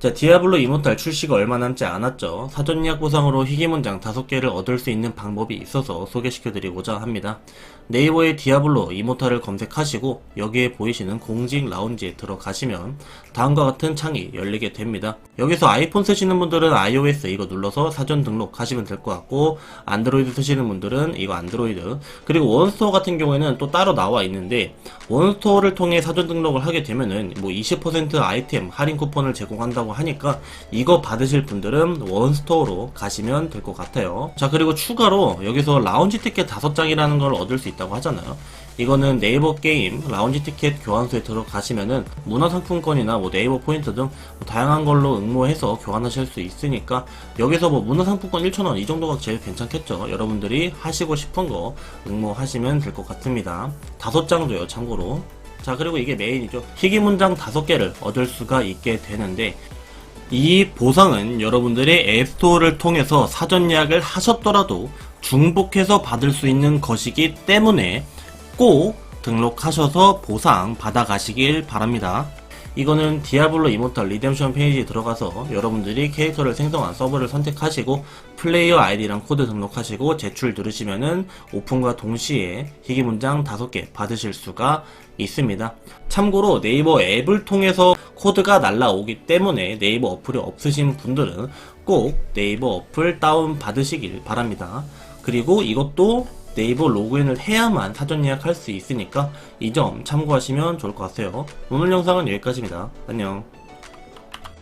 자, 디아블로 이모탈 출시가 얼마 남지 않았죠. 사전 예약 보상으로 희귀문장 5개를 얻을 수 있는 방법이 있어서 소개시켜드리고자 합니다. 네이버에 디아블로 이모탈을 검색하시고 여기에 보이시는 공식 라운지에 들어가시면 다음과 같은 창이 열리게 됩니다. 여기서 아이폰 쓰시는 분들은 iOS 이거 눌러서 사전 등록하시면 될 것 같고 안드로이드 쓰시는 분들은 이거 안드로이드 그리고 원스토어 같은 경우에는 또 따로 나와 있는데 원스토어를 통해 사전 등록을 하게 되면은 뭐 20% 아이템 할인 쿠폰을 제공한다고 하니까 이거 받으실 분들은 원스토어로 가시면 될 것 같아요. 자 그리고 추가로 여기서 라운지 티켓 5장이라는 걸 얻을 수 있다고 하잖아요. 이거는 네이버 게임 라운지 티켓 교환소에 들어가시면은 문화상품권이나 뭐 네이버 포인트 등뭐 다양한 걸로 응모해서 교환하실 수 있으니까 여기서 뭐 문화상품권 1,000원 이 정도가 제일 괜찮겠죠. 여러분들이 하시고 싶은 거 응모하시면 될 것 같습니다. 다섯 장도요, 참고로. 자, 그리고 이게 메인이죠. 희귀 문장 다섯 개를 얻을 수가 있게 되는데 이 보상은 여러분들의 앱스토어를 통해서 사전 예약을 하셨더라도 중복해서 받을 수 있는 것이기 때문에 꼭 등록하셔서 보상 받아가시길 바랍니다. 이거는 디아블로 이모탈 리뎀션 페이지에 들어가서 여러분들이 캐릭터를 생성한 서버를 선택하시고 플레이어 아이디랑 코드 등록하시고 제출 누르시면은 오픈과 동시에 희귀 문장 5개 받으실 수가 있습니다. 참고로 네이버 앱을 통해서 코드가 날라오기 때문에 네이버 어플이 없으신 분들은 꼭 네이버 어플 다운 받으시길 바랍니다. 그리고 이것도 네이버 로그인을 해야만 사전 예약할 수 있으니까 이 점 참고하시면 좋을 것 같아요. 오늘 영상은 여기까지입니다. 안녕.